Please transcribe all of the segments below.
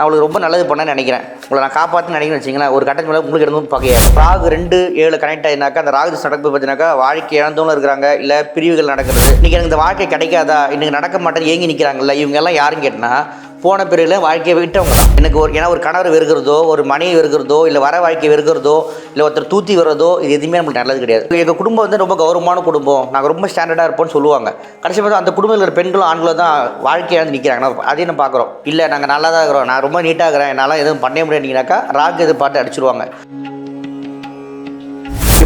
நான் உங்களுக்கு ரொம்ப நல்லது பண்ணேன்னு நினைக்கிறேன். உங்களை நான் காப்பாற்றி நினைக்கிறேன் வச்சிங்களேன் ஒரு கட்டத்தில் மேலே உங்களுக்கு இருந்து பகைய? ராகு ரெண்டு ஏழு கனெக்ட் ஆயிருந்தாக்கா அந்த ராகு திசை நடக்குது பார்த்தீங்கன்னாக்கா வாழ்க்கை இழந்தவங்களும் இருக்கிறாங்க. இல்லை பிரிவுகள் நடக்கிறது. இன்றைக்கி எனக்கு இந்த வாழ்க்கை கிடைக்காதா? இன்னைக்கு நடக்க மாட்டேன் ஏங்கி நிற்கிறாங்கல்ல இவங்க எல்லாம் யாருன்னு கேட்டால் போன பிறகு வாழ்க்கையை விட்டவங்க. எனக்கு ஒரு ஏன்னா ஒரு கணவர் வெறுக்கிறதோ ஒரு மனைவி வெறுக்கிறதோ இல்லை வர வாழ்க்கை வெறுக்கிறதோ இல்லை ஒருத்தர் தூத்தி வர்றதோ இது எதுவுமே நம்மளுக்கு நல்லது கிடையாது. எங்கள் குடும்பம் வந்து ரொம்ப கௌரவமான குடும்பம். நாங்கள் ரொம்ப ஸ்டாண்டர்டாக இருப்போம்னு சொல்லுவாங்க. கடைசி பார்த்தா அந்த குடும்பத்தில் இருக்கிற பெண்களும் ஆண்களும் தான் வாழ்க்கையாக வந்து நிற்கிறாங்க நான் அதையும் நம்ம பார்க்குறோம். இல்லை நாங்கள் நல்லா தான் இருக்கிறோம். நான் ரொம்ப நீட்டாக இருக்கிறேன். என்னால் எதுவும் பண்ண முடியாதுனாக்கா ராக் எது பாட்டு அடிச்சிருவாங்க.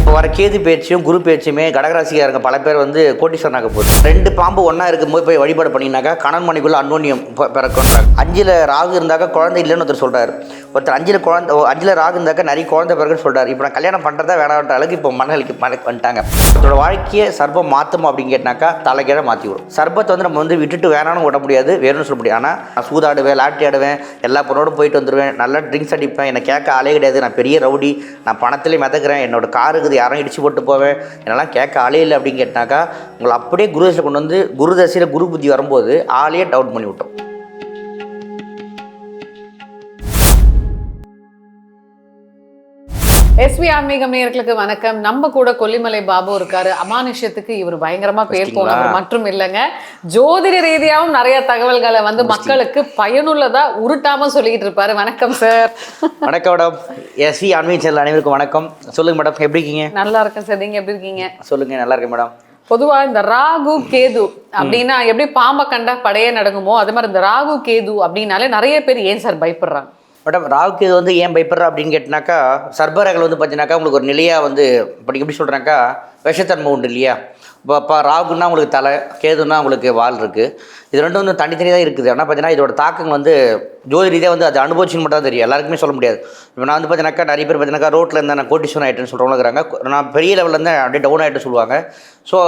இப்போ வர கேது பேச்சும் குரு பேச்சுமே கடகராசியாக இருக்க பல பேர் வந்து கோட்டீஸ்வரனாக போகுது. ரெண்டு பாம்பு ஒன்றா இருக்கும்போது போய் வழிபாடு பண்ணினாக்கா கணவன் மணிக்குள்ள அன்னோன்யம் ப- அஞ்சில் ராகு இருந்தாக்கா குழந்தை இல்லைன்னு ஒருத்தர் சொல்கிறார் ஒருத்தர் அஞ்சில் குழந்தை அஞ்சில் ராகு இருந்தாக்கா நிறைய குழந்தை பிறகுன்னு சொல்கிறார் இப்போ நான் கல்யாணம் பண்ணுறதா வேணான்ற அளவுக்கு இப்போ மனநிலைக்கு மன வந்துட்டாங்க. ஒருத்தரோட வாழ்க்கையை சர்ப்பம் மாற்றும் அப்படின்னு கேட்டாக்கா தலைக்கீழே மாற்றி விடும். சர்ப்பத்தை வந்து நம்ம வந்து விட்டுட்டு வேணாம்னு விட முடியாது வேணும்னு சொல்ல முடியும் ஆனால் நான் சூதாடுவேன் லாட்டி ஆடுவேன் எல்லா பொண்ணோடும் போயிட்டு வந்துடுவேன் நல்லா ட்ரிங்க்ஸ் அடிப்பேன். என்னை கேட்க ஆளே கிடையாது. நான் பெரிய ரவுடி நான் பணத்திலே மிதக்கிறேன். என்னோட கார் இருக்குது யாரும் இடிச்சு போட்டு போவேன். என்னெல்லாம் கேட்க ஆளே இல்லை அப்படின்னு கேட்டாக்கா உங்களை அப்படியே குருதசையில் கொண்டு வந்து குருதசையில் குரு புத்தி வரும்போது ஆளையே டவுட் பண்ணி விட்டோம் எஸ்வி ஆன்மீகம் நேயர்களுக்கு வணக்கம். நம்ம கூட கொல்லிமலை பாபு இருக்காரு. அமானுஷ்யத்துக்கு இவர் பயங்கரமா பேர்? போனவர் மற்றும் இல்லைங்க. ஜோதிட ரீதியாவும் நிறைய தகவல்களை வந்து மக்களுக்கு பயனுள்ளதா உருட்டாம சொல்லிக்கிட்டு இருப்பாரு. வணக்கம் சார். வணக்கம் மேடம். எஸ்வி ஆன்மீக சேனல் அனைவருக்கும் வணக்கம். சொல்லுங்கள் மேடம். எப்படி இருக்கீங்க? நல்லா இருக்கேன் சார். நீங்க எப்படி இருக்கீங்க? சொல்லுங்கள் நல்லா இருக்கேன் மேடம். பொதுவா இந்த ராகு கேது அப்படின்னா எப்படி பாம்பை கண்டா படையே நடக்குமோ அது மாதிரி இந்த ராகு கேது அப்படின்னாலே நிறைய பேர் ஏன் சார் பயப்படுறாங்க? மேடம் ராகுக்கு இது வந்து ஏன் பயப்படுறா அப்படின்னு கேட்டினாக்கா சர்பரகள் வந்து பார்த்தீங்கன்னாக்கா உங்களுக்கு ஒரு நிலையாக வந்து இப்படி எப்படி சொல்கிறேன்னாக்கா விஷத்தன்மை உண்டு இல்லையா? இப்போ இப்போ ராகுன்னா உங்களுக்கு தலை கேதுன்னா உங்களுக்கு வால் இருக்குது இது ரெண்டும் வந்து தனித்தனி தான் இருக்குது. ஆனால் பார்த்தீங்கன்னா இதோட தாக்கங்கள் வந்து ஜோதி ரீதியாக வந்து அது அனுபவிச்சுன்னு மட்டும் தான் தெரியும். எல்லாருக்குமே சொல்ல முடியாது. இப்போ நான் வந்து பார்த்தீங்கன்னாக்கா நிறைய பேர் பார்த்தீங்கன்னா ரோட்டில் இருந்தால் நான் கோட்டீஸ்வரன் ஆகிட்டேன்னு சொல்கிறவங்க நான் பெரிய லெவலில் இருந்தால் அப்படியே டவுன் ஆகிட்டு சொல்லுவாங்க. ஸோ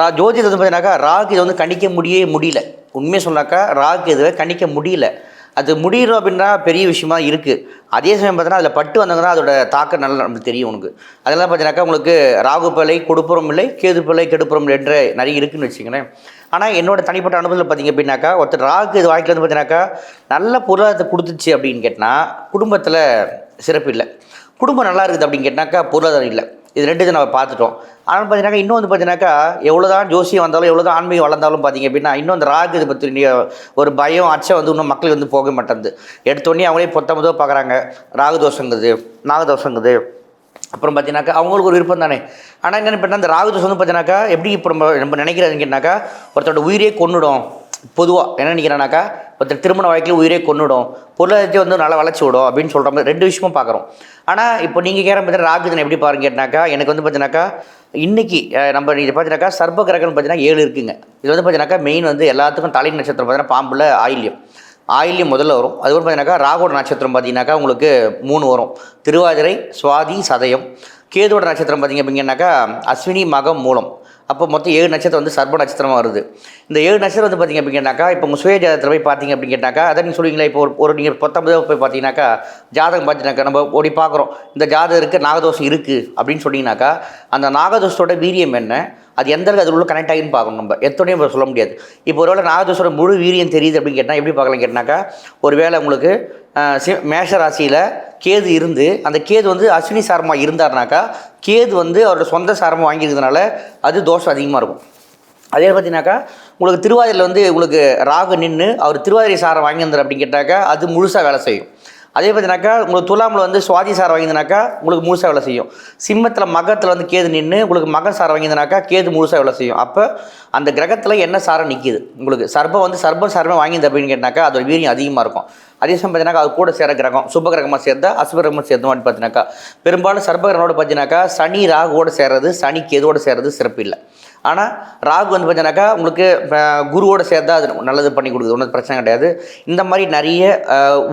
ரா ஜோதிடத்தை வந்து பார்த்தீங்கன்னாக்கா ராகு இதை வந்து கணிக்க முடியவே முடியல. உண்மையை சொன்னாக்கா ராகு இதை கணிக்க முடியல. அது முடிகிறோம் அப்படின்னா பெரிய விஷயமா இருக்குது அதே சமயம் பார்த்தீங்கன்னா அதில் பட்டு வந்தாங்கன்னா அதோட தாக்கம் நல்லா நம்மளுக்கு தெரியும் உனக்கு. அதெல்லாம் பார்த்தீங்கன்னாக்கா உங்களுக்கு ராகு பிள்ளை கொடுப்புறம் இல்லை கேது பிள்ளை கெடுப்புறம் என்ற நிறைய இருக்குன்னு வச்சுங்களேன் ஆனால் என்னோட தனிப்பட்ட அனுபவத்தில் பார்த்தீங்க அப்படின்னாக்கா ஒருத்தர் ராகு இது வாழ்க்கையில் வந்து பார்த்தீங்கன்னாக்கா நல்ல பொருளாதாரத்தை கொடுத்துச்சு அப்படின்னு கேட்டால் குடும்பத்தில் சிறப்பு இல்லை. குடும்பம் நல்லா இருக்குது அப்படின்னு கேட்டாக்கா பொருளாதாரம் இல்லை. இது ரெண்டு இதை நம்ம பார்த்துட்டோம். ஆனால் பார்த்தீங்கன்னா இன்னும் வந்து பார்த்தீங்கன்னாக்கா எவ்வளோ தான் ஜோசியம் வந்தாலும் எவ்வளோ தான் ஆன்மீகம் வளர்ந்தாலும் பார்த்தீங்க அப்படின்னா இன்னும் அந்த ராகு இதை பற்றி ஒரு பயம் அச்சம் வந்து இன்னும் மக்களுக்கு வந்து போக மாட்டேங்குது. எடுத்தோடனே அவங்களே பொத்தமதோ பார்க்குறாங்க. ராகு தோஷங்குது நாகதோஷங்குது அப்புறம் பார்த்தீங்கன்னாக்கா அவங்களுக்கு ஒரு விருப்பம் தானே. ஆனால் என்னென்னு பண்ணால் அந்த ராகு தோஷம் வந்து பார்த்தீங்கன்னாக்கா எப்படி இப்போ நம்ம நம்ம நினைக்கிறதுன்னு ஒருத்தரோட உயிரே கொண்டுடும் பொதுவாக என்ன நினைக்கிறேன்னாக்கா ஒருத்தர் திருமண வாழ்க்கையில் உயிரே கொண்டுடும் பொருளாதாரத்தை வந்து நல்லா வளர்ச்சி விடும் அப்படின்னு சொல்கிற மாதிரி ரெண்டு விஷயமும் பார்க்குறோம். ஆனால் இப்போ நீங்கள் கேட்குற பார்த்தீங்கன்னா ராகுதன் எப்படி பாருங்க கேட்டாக்கா எனக்கு வந்து பார்த்தீங்கன்னாக்கா இன்றைக்கி நம்ம இது பார்த்தீங்கன்னாக்கா சர்ப கிரகம்னு பார்த்தீங்கன்னா ஏழு இருக்குங்க. இது வந்து பார்த்தீங்கன்னாக்கா மெயின் வந்து எல்லாத்துக்கும் தலை நட்சத்திரம் பார்த்தீங்கன்னா பாம்பில் ஆயில்யம். ஆயில்யம் முதல்ல வரும். அதுக்கப்புறம் பார்த்தீங்கன்னாக்கா ராகோட நட்சத்திரம் பார்த்தீங்கன்னாக்கா உங்களுக்கு மூணு வரும். திருவாதிரை சுவாதி சதயம். கேதுவோட நட்சத்திரம் பார்த்தீங்க அப்படிங்கன்னாக்கா அஸ்வினி மகம் மூலம். அப்போ மொத்தம் ஏழு நட்சத்திரம் வந்து சர்ப நட்சத்திரமாக வருது. இந்த ஏழு நட்சத்திரம் வந்து பார்த்தீங்க அப்படின்னாக்கா இப்போ உங்கள் சுய ஜாதகத்தில் போய் பார்த்தீங்க அப்படின்னு கேட்டாக்கா அதை நீங்கள் சொல்லுவீங்களா இப்போ ஒரு ஒரு நீங்கள் பத்தொன்பது போய் பார்த்தீங்கன்னாக்கா ஜாதகம் பார்த்தீங்கன்னாக்கா நம்ம ஓடி பார்க்குறோம். இந்த ஜாதகம் இருக்குது நாகதோஷம் இருக்குது அப்படின்னு சொன்னீங்கன்னாக்கா அந்த நாகதோஷத்தோட வீரியம் என்ன? அது எந்த அளவுக்கு அது உள்ள கனெக்ட் ஆகின்னு பார்க்கணும் நம்ம. எத்தனையும் சொல்ல முடியாது. இப்போ ஒருவேளை நாகதோஷோட முழு வீரியம் தெரியுது அப்படின்னு கேட்டால் எப்படி பார்க்கலாம் கேட்டாக்கா ஒருவேளை உங்களுக்கு சி- மேஷ ராசியில் கேது இருந்து அந்த கேது வந்து அஸ்வினி சாரமாக இருந்தாருனாக்கா கேது வந்து அவரோட சொந்த சாரமாக வாங்கியிருக்கிறதுனால அது தோஷம் அதிகமாக இருக்கும். அதே பார்த்தீங்கன்னாக்கா உங்களுக்கு திருவாதிரையில் வந்து உங்களுக்கு ராகு நின்று அவர் திருவாதிரை சாரம் வாங்கியிருந்தார் அப்படின்னு கேட்டாக்கா அது முழுசாக வேலை செய்யும். அதே பார்த்தீங்கன்னாக்கா உங்களுக்கு துலாமில் வந்து சுவாதி சாரம் வாங்கியிருந்தாக்கா உங்களுக்கு முழுசாக வேலை செய்யும். சிம்மத்தில் மகத்தில் வந்து கேது நின்று உங்களுக்கு மக சாரை வாங்கியிருந்தாக்கா கேது முழுசாக வேலை செய்யும். அப்போ அந்த கிரகத்தில் என்ன சாரம் நிற்கிது உங்களுக்கு சர்பம் வந்து சர்ப சர்பம் வாங்கியிருந்த அப்படின்னு கேட்டாக்கா அதோட வீரியம் அதிகமாக இருக்கும். அதே சமயம் பார்த்தீங்கன்னா அது கூட சேர கிரகம் சுப கிரகமாக சேர்ந்தா அசுப கிரகமாக சேர்ந்தோம் அப்படின்னு பார்த்தீங்கன்னாக்கா பெரும்பாலும் சர்ப கிரகனோட பார்த்தீங்கன்னாக்கா சனி ராகுவோடு சேர்றது சனி கேதுவோட சேர்றது சிறப்பு இல்லை. ஆனால் ராகு வந்து பார்த்தீங்கன்னாக்கா உங்களுக்கு அஹ், குருவோட சேர்ந்தா அது நல்லது பண்ணி கொடுக்குது. ஒன்றும் பிரச்சனை கிடையாது. இந்த மாதிரி நிறைய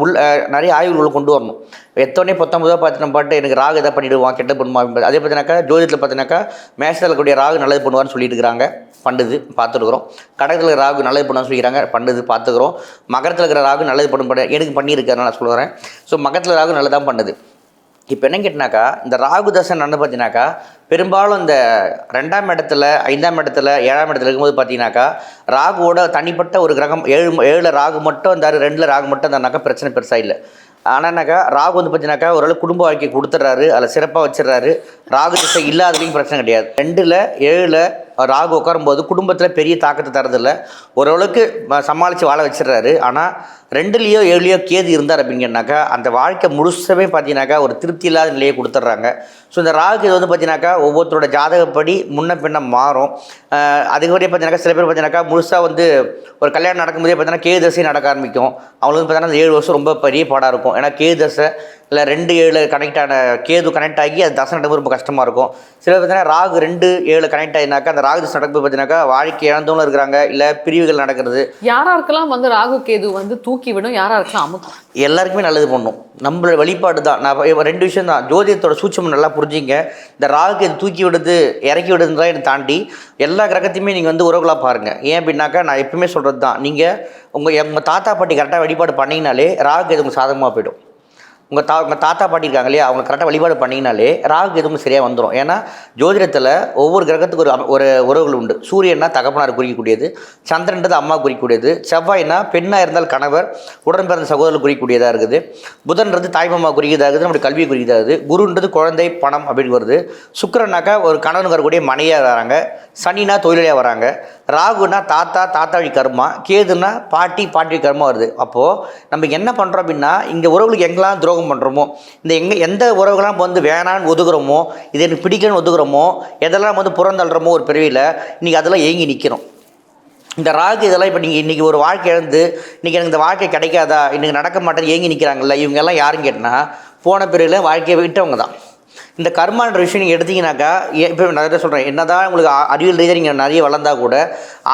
உள் நிறைய ஆய்வுகளை கொண்டு வரணும். எத்தோடனே பத்தொம்பதோ பார்த்து நம்ம பாட்டு எனக்கு ராகு எதாவது பண்ணிடுவான் கெட்ட பண்ணுவான் அதே பார்த்தீங்கன்னாக்கா ஜோதிடத்தில் பார்த்தீங்கன்னாக்கா மேசத்தில் இருக்கக்கூடிய ராகு நல்லது பண்ணுவான்னு சொல்லிட்டு இருக்கிறாங்க. பண்ணுது பார்த்துருக்குறோம் கடகத்தில் இருக்கிற ராகு நல்லது பண்ணுவான்னு சொல்லிக்கிறாங்க பண்ணுது பார்த்துக்குறோம் மகரத்தில் இருக்கிற ராகு நல்லது பண்ணும் பண்ண எனக்கு பண்ணியிருக்காரு நான் சொல்கிறேன் ஸோ மகரத்தில் ராகு நல்லதான் பண்ணுது. இப்போ என்ன கேட்டினாக்கா இந்த ராகு தசை நடந்து பார்த்தீங்கன்னாக்கா பெரும்பாலும் இந்த ரெண்டாம் இடத்துல ஐந்தாம் இடத்துல ஏழாம் இடத்துல இருக்கும்போது பார்த்தீங்கன்னாக்கா ராகுவோட தனிப்பட்ட ஒரு கிரகம் ஏழு ஏழில் ராகு மட்டும் இருந்தார் ரெண்டில் ராகு மட்டும் இருந்தாக்கா பிரச்சனை பெருசாக இல்லை. ஆனால்னாக்கா ராகு வந்து பார்த்தீங்கன்னாக்கா ஓரளவு குடும்ப வாழ்க்கை கொடுத்துட்றாரு அதில் சிறப்பாக வச்சிடுறாரு. ராகு திசை இல்லாதவங்க பிரச்சனை கிடையாது. ரெண்டில் ஏழில் ராகு உட்காரும்போது குடும்பத்தில் பெரிய தாக்கத்தை தரதில்லை ஓரளவுக்கு சமாளித்து வாழ வச்சிடுறாரு. ஆனால் ரெண்டுலேயோ ஏழுலையோ கேது இருந்தார் அப்படிங்கன்னாக்கா அந்த வாழ்க்கை முழுசவே பார்த்தீங்கன்னாக்கா ஒரு திருப்தி இல்லாத நிலையை கொடுத்துட்றாங்க. ஸோ இந்த ராகு இது வந்து பார்த்தீங்கன்னாக்கா ஒவ்வொருத்தரோட ஜாதகப்படி முன்ன பின்ன மாறும். அதுக்கப்புறம் பார்த்தீங்கன்னாக்கா சில பேர் பார்த்தீங்கன்னாக்கா முழுசாக வந்து ஒரு கல்யாணம் நடக்கும்போதே பார்த்தீங்கன்னா கேது தசை நடக்க ஆரம்பிக்கும். அவங்களுக்கு பார்த்தீங்கன்னா அந்த ஏழு வருஷம் ரொம்ப பெரிய பாடாக இருக்கும். ஏன்னா கேது தசை இல்லை ரெண்டு ஏழு கனெக்ட் ஆன கேது கனெக்ட் ஆகி அது தசை நடக்கும்போது ரொம்ப கஷ்டமாக இருக்கும். சில பேர் பார்த்தீங்கன்னா ராகு ரெண்டு ஏழு கனெக்ட் ஆகினாக்கா அந்த ராகு தசை நடக்கும்போது பார்த்தீங்கன்னாக்கா வாழ்க்கை இழந்தவங்களும் இருக்கிறாங்க இல்லை பிரிவுகள் நடக்கிறது. யாராருக்கெல்லாம் வந்து ராகு கேது வந்து தூக்கி தூக்கி விடும் யாராருக்கெல்லாம் அமுக்கும் எல்லாருக்குமே நல்லது பண்ணும். நம்மளோட வழிபாடு தான். நான் ரெண்டு விஷயம் தான். ஜோதியத்தோட சூட்சம் நல்லா புரிஞ்சுங்க. இந்த ராகுக்கு இது தூக்கி விடுது இறக்கி விடுதுன்றதை என்னை தாண்டி எல்லா கிரகத்தையுமே நீங்கள் வந்து உறவுகளாக பாருங்கள் ஏன் அப்படின்னாக்கா நான் எப்பவுமே சொல்கிறது தான் நீங்கள் உங்கள் உங்கள் தாத்தா பாட்டி கரெக்டாக வழிபாடு பண்ணிங்கனாலே ராகுக்கு இது உங்கள் சாதகமாக போயிடும். உங்கள் தா உங்கள் தாத்தா பாட்டி இருக்காங்க இல்லையா அவங்க கரெக்டாக வழிபாடு பண்ணிங்கனாலே ராகு எதுவும் சரியாக வந்துடும் ஏன்னா ஜோதிடத்தில் ஒவ்வொரு கிரகத்துக்கு ஒரு ஒரு உறவுகள் உண்டு. சூரியன்னா தகப்பனார் குறிக்கக்கூடியது சந்திரன்றது அம்மா குறிக்கக்கூடியது செவ்வாய்னா பெண்ணாக இருந்தால் கணவர் உடன் பிறந்த சகோதரர் குறிக்கக்கூடியதாக இருக்குது. புதன்றது தாய்மாமா குறிக்கிறதா இருக்குது நம்முடைய கல்வியை குறிக்கிறதா இருக்குது. குருன்றது குழந்தை பணம் அப்படின்னு வருது. சுக்கிரனாக்கா ஒரு கணவன் வரக்கூடிய மனையாக வராங்க. சனினா தொழிலாக வராங்க. ராகுனா தாத்தா தாத்தா வழி கர்மா கேதுனா பாட்டி பாட்டி கர்மா வருது. அப்போது நம்ம என்ன பண்ணுறோம் அப்படின்னா இங்கே உறவுகளுக்கு எங்கெல்லாம் துரோகம் பண்ணுறோமோ இந்த எங்கே எந்த உறவுகள்லாம் வந்து வேணான்னு ஒதுக்குறோமோ இது எனக்கு பிடிக்கணும்னு ஒதுக்குறோமோ எதெல்லாம் வந்து புறந்தள்ளுறோமோ ஒரு பிறவியில் இன்றைக்கி அதெல்லாம் ஏங்கி நிற்கிறோம் இந்த ராகு இதெல்லாம் இப்போ நீங்கள் இன்றைக்கி ஒரு வாழ்க்கை இழந்து இன்றைக்கி எனக்கு இந்த வாழ்க்கை கிடைக்காதா இன்றைக்கி நடக்க மாட்டேன்னு ஏங்கி நிற்கிறாங்கல்ல இவங்கெல்லாம் யாருன்னு கேட்டால் போன பிறவியில் வாழ்க்கையை விட்டவங்க தான் இந்த கர்மான்ற விஷயம் நீங்கள் எடுத்தீங்கன்னாக்கா இப்போ நிறைய சொல்கிறேன் என்ன தான் உங்களுக்கு அறிவியல் ரீதியாக நீங்கள் நிறைய வளர்ந்தா கூட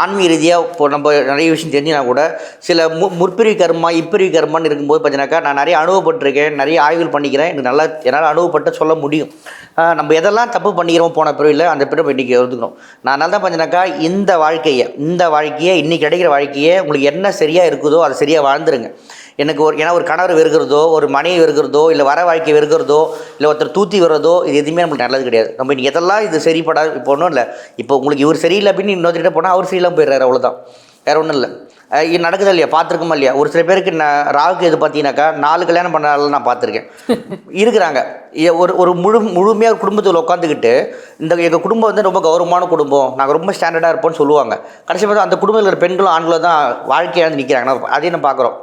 ஆன்மீக ரீதியாக இப்போ நம்ம நிறைய விஷயம் தெரிஞ்சினா கூட சில மு முற்பிரிவு கர்மா இப்பிரிவு கர்மான்னு இருக்கும்போது பார்த்தீங்கன்னாக்கா நான் நிறைய அனுபவப்பட்டிருக்கேன் நிறைய ஆய்வுகள் பண்ணிக்கிறேன். எனக்கு நல்லா என்னால் அனுபவப்பட்டு சொல்ல முடியும். நம்ம எதெல்லாம் தப்பு பண்ணிக்கிறோம் போன பிறவியில் அந்த பிறப்பு இன்றைக்கி ஒதுக்கணும். நான் அதனால தான் பார்த்தீங்கன்னாக்கா இந்த வாழ்க்கையை இந்த வாழ்க்கையை இன்றைக்கி கிடைக்கிற வாழ்க்கையை உங்களுக்கு என்ன சரியாக இருக்குதோ அதை சரியாக வாழ்ந்துருங்க. எனக்கு ஒரு ஏன்னா ஒரு கணவர் வெறுக்கிறதோ ஒரு மனைவி வெறுக்கிறதோ இல்லை வர வாழ்க்கை வெறுக்கிறதோ இல்லை ஒருத்தர் தூத்தி வர்றதோ இது எதுவுமே நம்மளுக்கு நல்லது கிடையாது. நம்ம இன்னைக்கு எதெல்லாம் இது சரிப்படாது இப்போ ஒன்றும் இல்லை. இப்போ உங்களுக்கு இவர் சரியில்லை அப்படின்னு இன்னொருத்தர்கிட்ட போனால் அவர் சரியில்லாம போயிடுறாரு அவ்வளோதான் வேற ஒன்றும் இல்லை. இது நடக்குதா இல்லையா? பார்த்துருக்கோமா இல்லையா? ஒரு சில பேருக்கு நான் ராகுக்கு எது பார்த்தீங்கன்னாக்கா நாலு கல்யாணம் பண்ணாலும் நான் பார்த்துருக்கேன். இருக்கிறாங்க. ஒரு ஒரு முழு முழுமையாக குடும்பத்தில் உட்காந்துக்கிட்டு இந்த எங்கள் குடும்பம் வந்து ரொம்ப கௌரவமான குடும்பம். நாங்கள் ரொம்ப ஸ்டாண்டர்டாக இருப்போம்னு சொல்லுவாங்க. கடைசி பார்த்தா அந்த குடும்பத்தில் இருக்கிற பெண்களும் ஆண்களும் தான் வாழ்க்கையை இழந்து நிற்கிறாங்க அதையும் நான் பார்க்குறோம்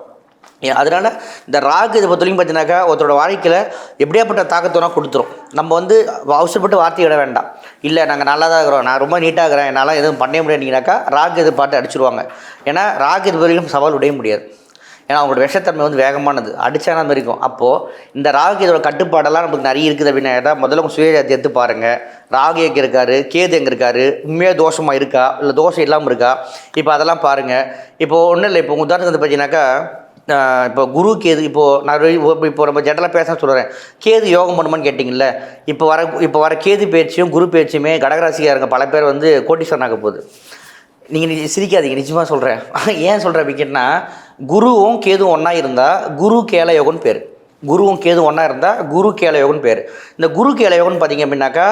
அதனால் இந்த ராகு இதை பொறுத்தவரைக்கும் பார்த்தீங்கன்னாக்கா ஒருத்தரோட வாழ்க்கையில் எப்படியாப்பட்ட தாக்கத்தோனா கொடுத்துரும். நம்ம வந்து அவசரப்பட்டு வார்த்தை விட வேண்டாம். இல்லை நாங்கள் நல்லா தான் இருக்கிறோம். நான் ரொம்ப நீட்டாக இருக்கிறேன். என்னால் எதுவும் பண்ண முடியாதுனாக்கா ராகு இது பாட்டு அடிச்சிருவாங்க. ஏன்னா ராகு இது வரைக்கும் சவால் உடைய முடியாது. ஏன்னா அவங்களோட விஷத்தன்மை வந்து வேகமானது. அடிச்சானா மாதிரி இருக்கும் அப்போது இந்த ராகு இதோட கட்டுப்பாடெல்லாம் நமக்கு நிறைய இருக்குது அப்படின்னா ஏதாவது முதல்ல உங்கள் சுயஜாதி எடுத்து பாருங்கள் ராகு எங்கே இருக்காரு? கேது எங்கே இருக்காரு? உண்மையாக தோஷமாக இருக்கா? இல்லை தோஷம் இல்லாமல் இருக்கா? இப்போ அதெல்லாம் பாருங்கள் இப்போது ஒன்றும் இல்லை. இப்போ உதாரணத்துக்கு வந்து பார்த்தீங்கன்னாக்கா இப்போ குரு கேது இப்போது நான் இப்போ- இப்போ நம்ம ஜென்ரலாக பேச சொல்கிறேன் கேது யோகம் பண்ணுமான்னு கேட்டிங்கல்ல இப்போ வர இப்போ வர கேது பேச்சும் குரு பேச்சுமே இருக்க பல பேர் வந்து கோட்டீஸ்வரன் ஆக போகுது நீங்கள் சிரிக்காதீங்க நிஜமாக சொல்கிறேன் ஏன் சொல்கிறேன் அப்படின்னா குருவும் கேதுவும் ஒன்றா இருந்தால் குரு கேல யோகம்னு பேர். குருவும் கேது ஒன்றா இருந்தால் குரு கேலயோகம்னு பேர். இந்த குரு கேலயோகம்னு பார்த்திங்க பார்த்தீங்க அப்படின்னாக்கா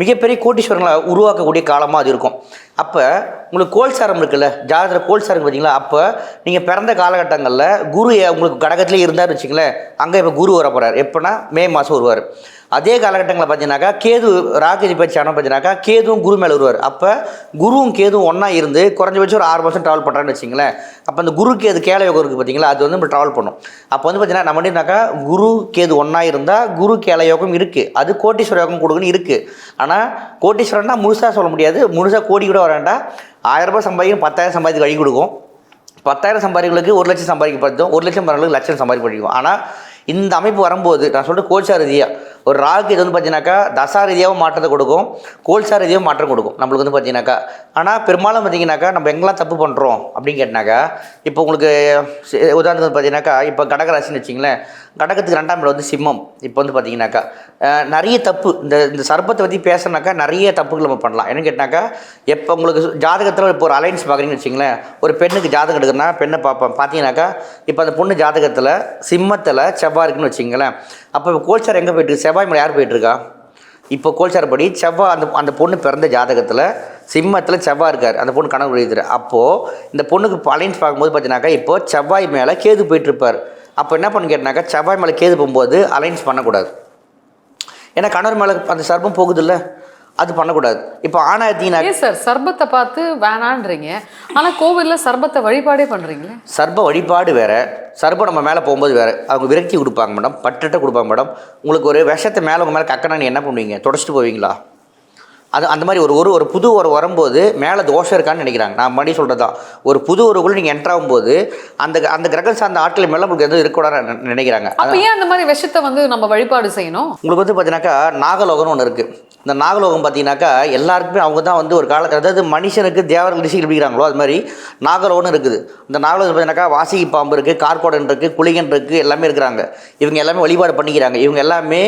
மிகப்பெரிய கோட்டீஸ்வரங்களை உருவாக்கக்கூடிய காலமாக அது இருக்கும். அப்போ உங்களுக்கு கோல்சாரம் இருக்குல்ல ஜாதகத்தில் கோல்சாரம் பார்த்தீங்களா அப்போ நீங்கள் பிறந்த காலகட்டங்களில் குரு உங்களுக்கு கடகத்திலே இருந்தார் வச்சுங்களேன் அங்கே இப்போ குரு வர போகிறார் எப்போனா மே மாதம் வருவார். அதே காலகட்டங்களில் பார்த்தீங்கன்னாக்கா கேது ராக்கெதி பயிற்சி ஆனால் பார்த்தீங்கன்னாக்கா கேதுவும் குரு மேலே வருவார். அப்போ குருவும் கேதுவும் ஒன்றா இருந்து குறைஞ்சபட்சம் ஒரு ஆறு மாதம் ட்ராவல் பண்ணுறான்னு வச்சிங்களேன் அப்போ அந்த குரு கேது கேள யோகம் இருக்குது பார்த்தீங்களா அது வந்து நம்ம ட்ராவல் பண்ணும். அப்போ வந்து பார்த்தீங்கன்னா நம்ம என்னன்னாக்கா குரு கேது ஒன்றா இருந்தால் குரு கேள யோகம் இருக்குது அது கோட்டீஸ்வர யோகம் கொடுக்குன்னு இருக்குது ஆனால் கோட்டீஸ்வரன்னா முழுசாக சொல்ல முடியாது. முழுசாக கோடி கூட வர ஆயிரம் ரூபாய் சம்பாதிக்கும் பத்தாயிரம் சம்பாதிக்க வழி கொடுக்கும். பத்தாயிரம் சம்பாதிகளுக்கு ஒரு லட்சம் சம்பாதிக்க பார்த்தோம் ஒரு லட்சம் வரவங்களுக்கு லட்சம் சம்பாதிக்க படிக்கும் ஆனால் இந்த அமைப்பு வரும்போது நான் சொல்கிறேன் கோச்சார் ரீதியாக ஒரு ராகு இது வந்து பார்த்தீங்கன்னாக்கா தசா ரீதியாகவும் மாற்றத்தை கொடுக்கும் கோல்சா ரீதியாகவும் மாற்றம் கொடுக்கும். நம்மளுக்கு வந்து பார்த்தீங்கன்னாக்கா ஆனால் பெரும்பாலும் பார்த்தீங்கன்னாக்கா நம்ம எங்கெல்லாம் தப்பு பண்ணுறோம் அப்படின்னு கேட்டினாக்கா இப்போ உங்களுக்கு உதாரணத்துக்கு பார்த்தீங்கன்னாக்கா இப்போ கடகராசின்னு வச்சிங்களேன் கடகத்துக்கு ரெண்டாம் இடம் வந்து சிம்மம். இப்போ வந்து பார்த்தீங்கன்னாக்கா நிறைய தப்பு இந்த இந்த சர்ப்பத்தை பற்றி பேசுனாக்கா நிறைய தப்புகள் நம்ம பண்ணலாம். என்னன்னு கேட்டாக்கா எப்போ உங்களுக்கு ஜாதகத்தில் இப்போ ஒரு அலைன்ஸ் பார்க்குறீங்கன்னு வச்சிங்களேன் ஒரு பெண்ணுக்கு ஜாதகம் எடுக்கிறனா பெண்ணை பார்ப்பேன் பார்த்தீங்கன்னாக்கா இப்போ அந்த பொண்ணு ஜாதகத்தில் சிம்மத்தில் செவ்வாய் இருக்குன்னு வச்சிங்களேன் அப்போ கோல்சார் எங்கே போயிட்டு செவ்வாய் மலை மேலே யார் போயிட்டுருக்கா? இப்போ கோல்சாரப்படி செவ்வாய் அந்த அந்த பொண்ணு பிறந்த ஜாதகத்தில் சிம்மத்தில் செவ்வாய் இருக்கார். அந்த பொண்ணு கணக்கு எழுதுற அப்போது இந்த பொண்ணுக்கு அலைன்ஸ் பார்க்கும்போது பார்த்தீங்கன்னாக்கா இப்போ செவ்வாய் மேலே கேது போயிட்டுருப்பார். அப்போ என்ன பண்ணு கேட்டனாக்கா செவ்வாய் மேலே கேது போகும்போது அலைன்ஸ் பண்ணக்கூடாது. ஏன்னா கணவர் மேலே அந்த சர்ப்பம் போகுதுல்ல. அது பண்ணக்கூடாது. இப்போ ஆணாயத்தினா ஏன் சார் சர்பத்தை பார்த்து வேணான்றீங்க. ஆனா கோவில்ல சர்பத்தை வழிபாடே பண்றீங்களே? சர்ப்ப வழிபாடு வேற. சர்ப்பம் நம்ம மேலே போகும்போது வேற. அவங்க விரக்தி கொடுப்பாங்க மேடம். பட்டுட்ட கொடுப்பாங்க மேடம். உங்களுக்கு ஒரு விஷத்தை மேலே உங்கள் மேலே கக்கனா நீ என்ன பண்ணுவீங்க? தொடச்சிட்டு போவீங்களா? அது அந்த மாதிரி ஒரு ஒரு ஒரு புது ஒரு வரும்போது மேலே தோஷம் இருக்கான்னு நினைக்கிறாங்க. நான் மறுபடியும் சொல்கிறது தான் ஒரு புது ஒருக்குள்ளே நீங்கள் என்ட்ரு ஆகும்போது அந்த அந்த கிரகம் சார்ந்த ஆட்கள் மேலே உங்களுக்கு எதுவும் இருக்கக்கூடாதுன்னு நினைக்கிறாங்க. அப்ப ஏன் அந்த மாதிரி விஷத்தை வந்து நம்ம வழிபாடு செய்யணும்? உங்களுக்கு வந்து பார்த்தீங்கன்னாக்கா நாகலோகம்னு ஒன்று இருக்குது இந்த நாகலோகம் பார்த்தீங்கன்னாக்கா எல்லாருக்குமே அவங்க தான் வந்து ஒரு காலத்தில் அதாவது மனுஷனுக்கு தேவர்கள் ரிஷிகள் பிடிக்கிறாங்களோ அது மாதிரி நாகலோகம்னு இருக்குது. இந்த நாகலோகம் பார்த்தீங்கன்னாக்கா வாசிகி பாம்பு இருக்குது கார்கோடன் இருக்குது குளிகன் இருக்குது எல்லாமே இருக்கிறாங்க. இவங்க எல்லாமே வழிபாடு பண்ணிக்கிறாங்க. இவங்க எல்லாமே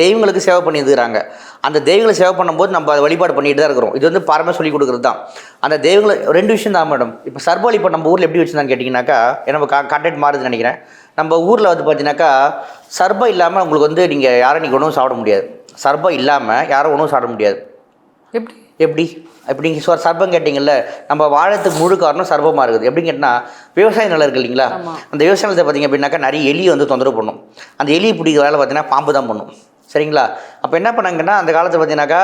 தெய்வங்களுக்கு சேவை பண்ணியிருக்கிறாங்க. அந்த தெய்வங்களை சேவை பண்ணும்போது நம்ம அதை வழிபாடு பண்ணிட்டு தான் இருக்கிறோம். இது வந்து பாரம்பரிய சொல்லி கொடுக்குறது தான். அந்த தெய்வங்களை ரெண்டு விஷயம் தான் மேடம். இப்போ சர்பலி இப்போ நம்ம ஊரில் எப்படி வச்சுருந்தான்னு கேட்டிங்கனாக்கா நம்ம கா கண்டென்ட் மாறுதுன்னு நினைக்கிறேன். நம்ம ஊரில் வந்து பார்த்தீங்கன்னாக்கா சர்பம் இல்லாமல் உங்களுக்கு வந்து நீங்கள் யாரும் நீங்கள் ஒன்றும் சாப்பிட முடியாது. சர்பம் இல்லாமல் யாரும் உணவு சாப்பிட முடியாது. எப்படி? எப்படி? இப்படி நீங்கள் சொ சர்பம் கேட்டிங்கல்ல நம்ம வாழத்துக்கு முழு காரணம் சர்பமாக இருக்குது. எப்படின்னு கேட்டால் விவசாய நிலம் இருக்குது இல்லைங்களா. அந்த விவசாய நிலத்தை பார்த்தீங்க அப்படின்னாக்கா நிறைய எலி வந்து தொந்தரவு பண்ணும். அந்த எலி பிடிக்கிற வேலை பார்த்தீங்கன்னா பாம்பு தான் பண்ணும். சரிங்களா? அப்போ என்ன பண்ணாங்கன்னா அந்த காலத்தில் பார்த்தீங்கன்னாக்கா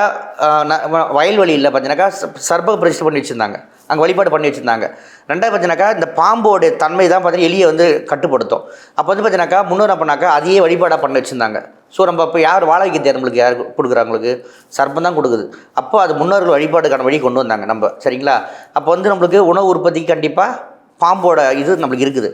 வயல்வெளியில் பார்த்தீங்கன்னாக்கா சர்ப பிரதிஷ்டை பண்ணி வச்சுருந்தாங்க. அங்கே வழிபாடு பண்ணி வச்சுருந்தாங்க. ரெண்டாவது பார்த்தீங்கன்னாக்கா இந்த பாம்போட தன்மை தான் பார்த்தீங்கன்னா எலியை வந்து கட்டுப்படுத்தும். அப்போ வந்து பார்த்தீங்கன்னாக்கா முன்னோர் பண்ணாக்கா அதையே வழிபாடாக பண்ணி வச்சுருந்தாங்க. ஸோ நம்ம இப்போ யார் வாழ வைக்க நம்மளுக்கு யார் கொடுக்குறாங்களுக்கு சர்ப்பம் தான் கொடுக்குது. அப்போ அது முன்னோர்கள் வழிபாடுக்கான வழி கொண்டு வந்தாங்க நம்ம. சரிங்களா? அப்போ வந்து நம்மளுக்கு உணவு உற்பத்திக்கு கண்டிப்பாக பாம்போட இது நம்மளுக்கு இருக்குது.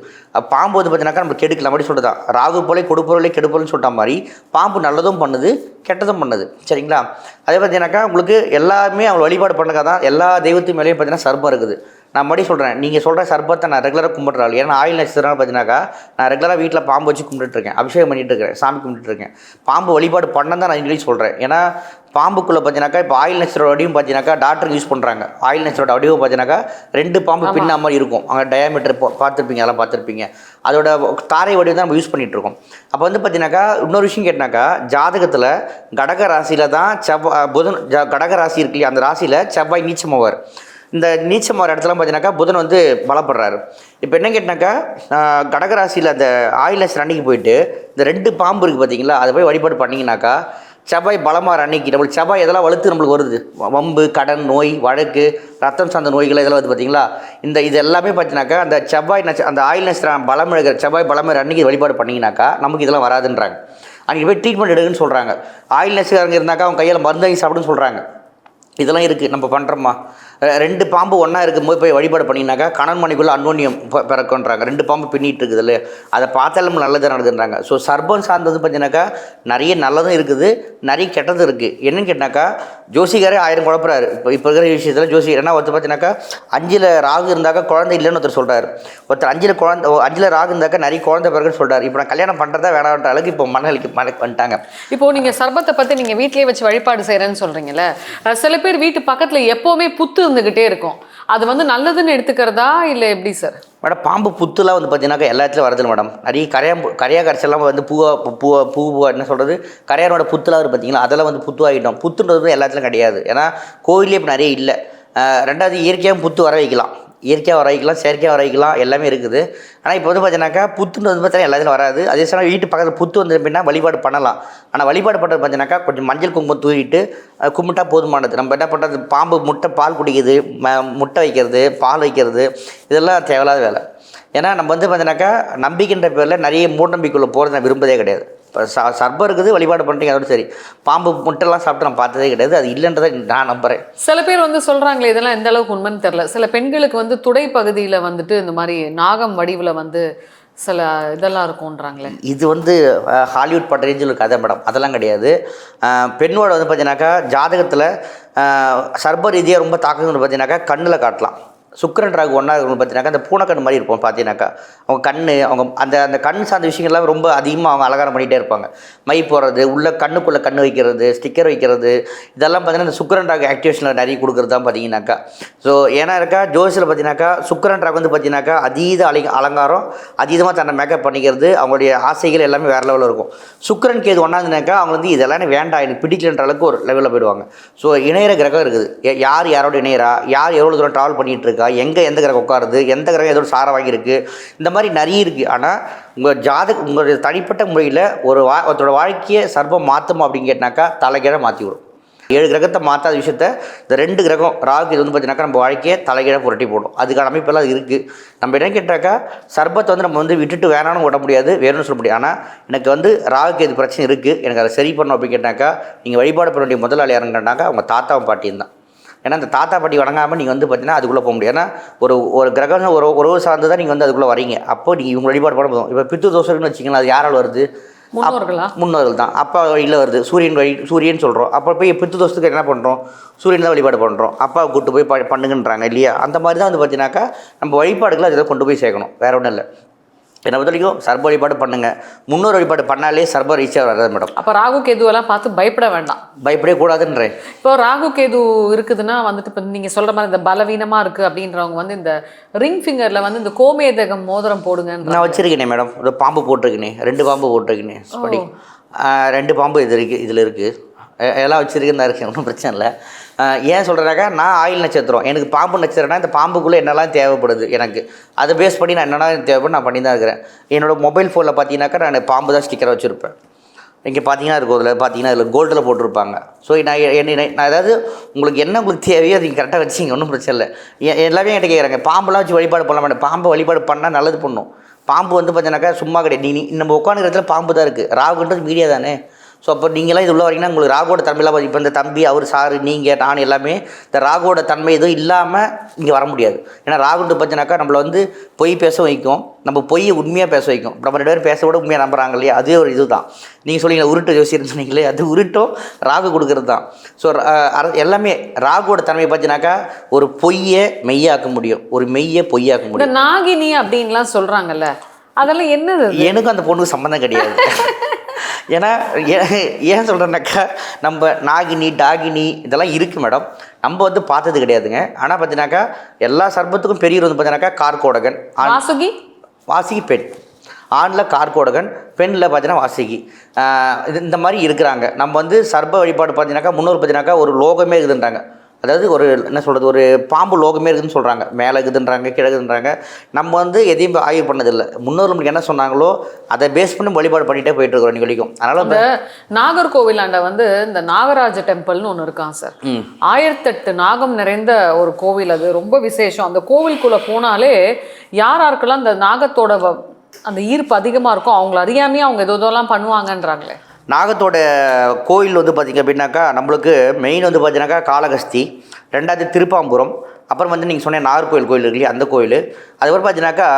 பாம்பு வந்து பார்த்தீங்கன்னாக்கா நம்மளுக்கு கெடுக்கலாம். அப்படி தான் ராகு போலே கொடுப்பொருளே கெடுப்பொருள்னு சொல்கிற மாதிரி பாம்பு நல்லதும் பண்ணுது கெட்டதும் பண்ணுது. சரிங்களா? அதே பார்த்தீங்கன்னாக்கா உங்களுக்கு எல்லாமே அவங்க வழிபாடு பண்ணக்கா தான் எல்லா தெய்வத்து மேலேயும் பார்த்தீங்கன்னா சர்ப்பம் இருக்குது. நான் மறுபடியும் சொல்கிறேன் நீங்கள் சொல்கிற சர்ப்பத்தை நான் ரெகுலராக கும்பிட்றாள் ஏன்னா ஆயில் நட்சத்திரம் பார்த்தீங்கன்னாக்கா நான் ரெகுலராக வீட்டில் பாம்பு வச்சு கும்பிட்டுட்டு இருக்கேன். அபிஷேகம் பண்ணிட்டு இருக்கேன். சாமி கும்பிட்டுட்டு இருக்கேன். பாம்பு வழிபாடு பண்ண தான் நான் சொல்லி சொல்கிறேன் ஏன்னா பாம்புக்குள்ளே பார்த்தீங்கன்னாக்கா இப்போ ஆயில் நட்சத்திரோட வடிவம் பார்த்தீங்கன்னாக்கா டாக்டர் யூஸ் பண்ணுறாங்க ஆயில் நட்சத்திரோட வடிவம் பார்த்தீங்கன்னாக்கா ரெண்டு பாம்பு பின்ன மாதிரி இருக்கும். அங்கே டயாமீட்டர் பார்த்துருப்பீங்க அதெல்லாம் பார்த்துருப்பீங்க. அதோட தாரை வடிவம் தான் நம்ம யூஸ் பண்ணிட்டு இருக்கோம். அப்போ வந்து பார்த்தீங்கன்னாக்கா இன்னொரு விஷயம் கேட்டினாக்கா ஜாதகத்தில் கடக ராசியில் தான் செவ்வாய் புதன் ஜ- கடக ராசி இருக்கு அந்த ராசியில் செவ்வாய் நீச்சமாவார். இந்த நீச்சமாகிற இடத்துல பார்த்தீங்கன்னாக்கா புதன் வந்து பலப்படுறாரு. இப்போ என்ன கேட்டினாக்கா கடகராசியில் அந்த ஆயில் நட்சத்திரம் அன்னைக்கு போயிட்டு இந்த ரெண்டு பாம்பு இருக்குது பார்த்தீங்களா அதை போய் வழிபாடு பண்ணிங்கனாக்கா செவ்வாய் பலமாக அன்னைக்கு நம்மளுக்கு செவ்வாய் இதெல்லாம் வலுத்து நம்மளுக்கு வருது? வம்பு கடன் நோய் வழக்கு ரத்தம் சார்ந்த நோய்கள் இதெல்லாம் வந்து பார்த்தீங்களா இந்த இது எல்லாமே பார்த்தீங்கன்னாக்கா அந்த செவ்வாய் நட்ச அந்த ஆயில் நட்சத்திரம் பலம் இருக்கிற செவ்வாய் பலம் அன்னைக்கு வழிபாடு பண்ணிங்கனாக்கா நமக்கு இதெல்லாம் வராதுன்றாங்க. அன்றைக்கி போய் ட்ரீட்மெண்ட் எடுங்கன்னு சொல்கிறாங்க ஆயில் நட்சத்திரம் இருந்தாக்கா அவங்க கையில் மருந்து வாங்கி சாப்பிடுன்னு சொல்கிறாங்க இதெல்லாம் இருக்குது நம்ம பண்ணுறோமா ரெண்டு பாம்பு ஒன்றா இருக்கும்போது போய் வழிபாடு பண்ணிங்கனாக்கா கணன் மணிக்குள்ளே அன்னோன்யம் பிறக்குன்றாங்க ரெண்டு பாம்பு பின்னிட்டு இருக்குது இல்லையா அதை பார்த்தாலும் நல்லதாக நடக்குதுன்றாங்க. ஸோ சர்பம் சார்ந்தது பார்த்தீங்கன்னாக்கா நிறைய நல்லதும் இருக்குது நிறைய கெட்டதும் இருக்குது என்னன்னு கேட்டாக்கா ஜோசிகாரே ஆயிரம் குழப்பறாரு. இப்போ இப்போ இருக்கிற விஷயத்தில் ஜோசிகர் என்ன ஒருத்தர் பார்த்தீங்கன்னாக்கா அஞ்சில் ராகு இருந்தாக்கா குழந்தை இல்லைன்னு ஒருத்தர் சொல்கிறார் ஒருத்தர் அஞ்சில் குழந்தை அஞ்சில் ராகு இருந்தாக்கா நிறைய குழந்தை பிறகுன்னு சொல்கிறார் இப்போ நான் கல்யாணம் பண்ணுறதா வேணான்ற அளவுக்கு இப்போ மனநிலைக்கு மன வந்துட்டாங்க. இப்போ நீங்கள் சர்பத்தை பற்றி நீங்கள் வீட்டிலே வச்சு வழிபாடு செய்கிறேன்னு சொல்கிறீங்களே சில பேர் வீட்டு பக்கத்தில் எப்போவுமே புத்து இருந்துகிட்டே இருக்கும். அது வந்து நல்லதுன்னு எடுத்துக்கிறதா இல்லை எப்படி சார்? மேடம் பாம்பு புத்துலாம் வந்து பார்த்தீங்கன்னாக்கா எல்லா இடத்துலையும் வரதில்ல மேடம். நிறைய கரையா கரையா கரைச்செல்லாம் வந்து பூவா பூவா பூ பூவா என்ன சொல்கிறது கரையானோட புத்துலாம் இருக்குது பார்த்தீங்களா அதெல்லாம் வந்து புத்துவாகிட்டோம் புத்துன்றது வந்து கிடையாது. ஏன்னா கோவிலே இப்போ நிறைய இல்லை. ரெண்டாவது இயற்கையாக புத்து வர வைக்கலாம். இயற்கையாக வர வைக்கலாம் செயற்கையாக வர வைக்கலாம் எல்லாமே இருக்குது. ஆனால் இப்போ வந்து பார்த்தீங்கன்னாக்கா புத்துன்னு வந்து பார்த்தீங்கன்னா எல்லாத்துலையும் வராது. அதே சமயம் வீட்டு பக்கத்தில் புத்து வந்து அப்படின்னா வழிபாடு பண்ணலாம். ஆனால் வழிபாடு பண்ணுறது பார்த்தீங்கன்னாக்கா கொஞ்சம் மஞ்சள் குங்குமம் தூவிட்டு கும்பிட்டா போதுமானது. நம்ம என்ன பண்ணுறது பாம்பு முட்டை பால் குடிக்கிறது ம முட்டை வைக்கிறது பால் வைக்கிறது இதெல்லாம் தேவையில்லாத வேலை. ஏன்னா நம்ம வந்து பார்த்தீங்கன்னாக்கா நம்பிக்கைன்ற பேரில் நிறைய மூடநம்பிக்கைக்குள்ளே போகிறது நான் விரும்பதே கிடையாது. இப்போ ச சர்பம் இருக்குது வழிபாடு பண்ணுறீங்க அதோட சரி. பாம்பு முட்டைலாம் சாப்பிட்டு நான் பார்த்ததே கிடையாது அது இல்லைன்றதை நான் நம்புகிறேன் சில பேர் வந்து சொல்றாங்களே இதெல்லாம் எந்த அளவுக்கு உண்மைன்னு தெரியல. சில பெண்களுக்கு வந்து துடை பகுதியில வந்துட்டு இந்த மாதிரி நாகம் வடிவுல வந்து சில இதெல்லாம் இருக்கும்ன்றாங்களே. இது வந்து ஹாலிவுட் பட்ட ரேஞ்சில் கதை மேடம் அதெல்லாம் கிடையாது. பெண்ணோட வந்து பார்த்தீங்கன்னாக்கா ஜாதகத்தில் சர்ப ரீதியாக ரொம்ப தாக்கம் பார்த்தீங்கன்னாக்கா கண்ணில் காட்டலாம். சுக்கரன் ராகு ஒன்றா இருக்கணும் பார்த்தீங்கன்னாக்கா அந்த பூனைக்கண் மாதிரி இருப்போம் பார்த்தீங்கன்னாக்கா அவங்க கண் அவங்க அந்த அந்த கண் சார்ந்த விஷயங்கள்லாம் ரொம்ப அதிகமாக அவங்க அலங்காரம் பண்ணிகிட்டே இருப்பாங்க. மை போடுறது உள்ள கண்ணுக்குள்ளே கண் வைக்கிறது ஸ்டிக்கர் வைக்கிறது இதெல்லாம் பார்த்தீங்கன்னா இந்த சுக்கரன் ராகு ஆக்டிவேஷனில் நிறைய கொடுக்குறது தான் பார்த்தீங்கன்னாக்கா ஸோ ஏன்னா இருக்கா ஜோசியில் பார்த்தீங்கன்னாக்கா சுக்கிரன் ராகு வந்து பார்த்தீங்கன்னாக்கா அதீத அலை அலங்காரம் அதீதமாக தன்னை மேக்கப் பண்ணிக்கிறது அவங்களுடைய ஆசைகள் எல்லாமே வேறு லெவலில் இருக்கும். சுக்கரன் கேது ஒன்றாந்துனாக்கா அவங்க வந்து இதெல்லாம் வேண்டாம் எனக்கு பிடிக்கலன்ற அளவுக்கு ஒரு லெவலில் போயிடுவாங்க. ஸோ இணையிற கிரகம் இருக்குது. யார் யாரோட இணையரா யார் எவ்வளோ தூரம் ட்ராவல் பண்ணிகிட்டு இருக்கு எங்கே எந்த கிரகம் உட்காருது? எந்த கிரகம் எதோட சாரம் வாங்கியிருக்கு? இந்த மாதிரி நிறைய இருக்குது ஆனால் உங்கள் ஜாத உங்களுடைய தனிப்பட்ட முறையில் ஒரு வா ஒருத்தரோட வாழ்க்கையை சர்வம் மாற்றுமா அப்படின்னு கேட்டாக்கா தலைகீழ மாற்றி விடும் ஏழு கிரகத்தை மாற்றாத விஷயத்த இந்த ரெண்டு கிரகம் ராகு இது வந்து பார்த்தீங்கன்னாக்கா நம்ம வாழ்க்கையை தலைகீழ புரட்டி போடும். அதுக்கான அமைப்பெல்லாம் அது இருக்குது நம்ம என்ன கேட்டாக்கா சர்பத்தை வந்து நம்ம வந்து விட்டுட்டு வேணாம்னு விட முடியாது. வேணும்னு சொல்ல முடியும் ஆனால் எனக்கு வந்து ராகுக்கு இது பிரச்சனை இருக்குது எனக்கு அதை சரி பண்ணணும் அப்படின்னு கேட்டாக்கா நீங்கள் வழிபாடு பண்ண வேண்டிய முதலாளி யாருங்கன்னாக்கா அவங்க தாத்தாவும் பாட்டியும் தான். ஏன்னா அந்த தாத்தா பாட்டி வணங்காமல் நீங்கள் வந்து பார்த்தீங்கன்னா அதுக்குள்ளே போக முடியாது. ஏன்னா ஒரு ஒரு கிரகம் ஒரு உறவு சார்ந்து தான் நீங்கள் வந்து அதுக்குள்ளே வரீங்க. அப்போ நீங்கள் இவங்க வழிபாடு பண்ண போதும். இப்போ பித்து தோசைன்னு வச்சிங்களேன் அது யாரால் வருது? முன்னோர்களா? தான். அப்பா வழியில் வருது. சூரியன் வழி சூரியன் சொல்கிறோம் அப்போ போய் பித்து தோஷத்துக்கு என்ன பண்ணுறோம் சூரியன் தான் வழிபாடு பண்ணுறோம் அப்பாவை கூட்டு போய் ப- பண்ணுங்கன்றாங்க இல்லையா? அந்த மாதிரி தான் வந்து பார்த்தீங்கன்னாக்கா நம்ம வழிபாடுகளை அதில் கொண்டு போய் சேர்க்கணும். வேற ஒன்றும் இல்லை. என்னை பொறுத்த வரைக்கும் சர்ப வழிபாடு பண்ணுங்கள் முன்னோர் வழிபாடு பண்ணாலே சர்ப ரீச்சாக வராது மேடம் அப்ப ராகு கேது எல்லாம் பார்த்து பயப்பட வேண்டாம். பயப்படவே கூடாதுன்றேன் இப்போ ராகு கேது இருக்குதுன்னா வந்துட்டு இப்போ நீங்க சொல்ற மாதிரி இந்த பலவீனமா இருக்கு அப்படின்றவங்க வந்து இந்த ரிங் ஃபிங்கர்ல வந்து இந்த கோமேதகம் மோதிரம் போடுங்கன்ற நான் வச்சிருக்கேனே மேடம் ஒரு பாம்பு போட்டிருக்கேனே. ரெண்டு பாம்பு போட்டிருக்கேனே. படி. ரெண்டு பாம்பு இது இருக்குது இதில் இருக்குது எல்லாம் வச்சுருக்கேன் தான் இருக்கேன் ஒன்றும் பிரச்சனை இல்லை ஏன் சொல்கிறாக்கா நான் ஆயில் நட்சத்திரம் எனக்கு பாம்பு நட்சத்திரம்னா இந்த பாம்புக்குள்ளே என்னெல்லாம் தேவைப்படுது எனக்கு அதை பேஸ் பண்ணி நான் என்னென்ன தேவைப்படும் நான் பண்ணி தான் இருக்கிறேன் என்னோடய மொபைல் ஃபோனில் பார்த்தீங்கன்னாக்கா நான் பாம்பு தான் ஸ்டிக்கரை வச்சுருப்பேன் இங்கே பார்த்தீங்கன்னா இருக்கும் அதில் பார்த்தீங்கன்னா அதில் கோல்டில் போட்டிருப்பாங்க ஸோ நான் என்ன நான் அதாவது உங்களுக்கு என்ன உங்களுக்கு தேவையோ அது கரெக்டாக வச்சிங்க ஒன்றும் பிரச்சனை இல்லை எல்லாமே என்கிட்ட கேட்குறாங்க பாம்பெல்லாம் வச்சு வழிபாடு பண்ண மாட்டேன் பாம்பை வழிபாடு பண்ணால் நல்லது பண்ணும் பாம்பு வந்து பார்த்தீங்கன்னாக்கா சும்மா கிடையாது நீ நீ- நம்ம உட்காந்துக்கிற இடத்துல பாம்பு தான் இருக்குது ராகுன்றது மீடியா தானே ஸோ அப்போ நீங்களாம் இது உள்ள வரீங்கன்னா உங்களுக்கு ராகுவோட தன்மையெல்லாம் இப்போ இந்த தம்பி அவர் சாரு நீங்கள் நான் எல்லாமே இந்த ராகுவோட தன்மை எதுவும் இல்லாமல் இங்கே வர முடியாது. ஏன்னா ராகுன்ட்டு பார்த்தீங்கன்னாக்கா நம்மளை வந்து பொய் பேச வைக்கும். நம்ம பொய்யை உண்மையாக பேச வைக்கும். நம்ம ரெண்டு பேரும் பேச விட உண்மையாக நம்புறாங்க இல்லையா? அதுவே ஒரு இதுதான். நீங்கள் சொன்னீங்க உருட்டு ஜோசியர்னு சொன்னீங்களே அது உருட்டும் ராகு கொடுக்கறது தான் ஸோ எல்லாமே ராகுவோட தன்மை பார்த்தீங்கன்னாக்கா ஒரு பொய்யை மெய்யாக்க முடியும். ஒரு மெய்யை பொய்யாக்க முடியும். நாகினி அப்படின்லாம் சொல்றாங்கல்ல அதெல்லாம் என்னது? எனக்கும் அந்த பொண்ணுக்கு சம்மந்தம் கிடையாது. ஏன்னா ஏன் ஏன் சொல்கிறேன்னாக்கா நம்ம நாகினி டாகினி இதெல்லாம் இருக்குது மேடம். நம்ம வந்து பார்த்தது கிடையாதுங்க. ஆனால் பார்த்தீங்கன்னாக்கா எல்லா சர்பத்துக்கும் பெரியவர் வந்து பார்த்தீங்கன்னாக்கா கார்கோடகன் வாசுகி? வாசிகி பெண். ஆணில் கார்கோடகன் பெண்ணில் பார்த்தீங்கன்னா வாசிகி. இது இந்த மாதிரி இருக்கிறாங்க. நம்ம வந்து சர்ப வழிபாடு பார்த்தீங்கன்னாக்கா முன்னோர் பார்த்தீங்கன்னாக்கா ஒரு லோகமே இருக்குதுன்றாங்க. அதாவது ஒரு என்ன சொல்கிறது ஒரு பாம்பு லோகமே இருக்குதுன்னு சொல்கிறாங்க மேலே இருக்குதுன்றாங்க கீழே இருக்குதுன்றாங்க. நம்ம வந்து எதையும் ஆய்வு பண்ணதில்லை. முன்னோர் நம்மளுக்கு என்ன சொன்னாங்களோ அதை பேஸ் பண்ணி வழிபாடு பண்ணிகிட்டே போயிட்டு இருக்கிறோம் வரைக்கும். அதனால் இந்த நாகர்கோவிலாண்ட வந்து இந்த நாகராஜ டெம்பிள்னு ஒன்று இருக்கான் சார். ஆயிரத்தெட்டு நாகம் நிறைந்த ஒரு கோவில் அது ரொம்ப விசேஷம். அந்த கோவிலுக்குள்ள போனாலே யார் யாருக்கெல்லாம் அந்த நாகத்தோட வ- அந்த ஈர்ப்பு அதிகமா இருக்கும் அவங்கள அறியாமையே அவங்க ஏதோ இதெல்லாம் பண்ணுவாங்கன்றாங்களே. நாகத்தோட கோயில் வந்து பார்த்திங்க அப்படின்னாக்கா நம்மளுக்கு மெயின் வந்து பார்த்தீங்கன்னாக்கா காளகஸ்தி ரெண்டாவது திருப்பாம்புரம் அப்புறம் வந்து நீங்கள் சொன்ன நாகர்கோயில் கோயில் இருக்கு இல்லையா அந்த கோயில். அதுக்கப்புறம் பார்த்தீங்கன்னாக்கா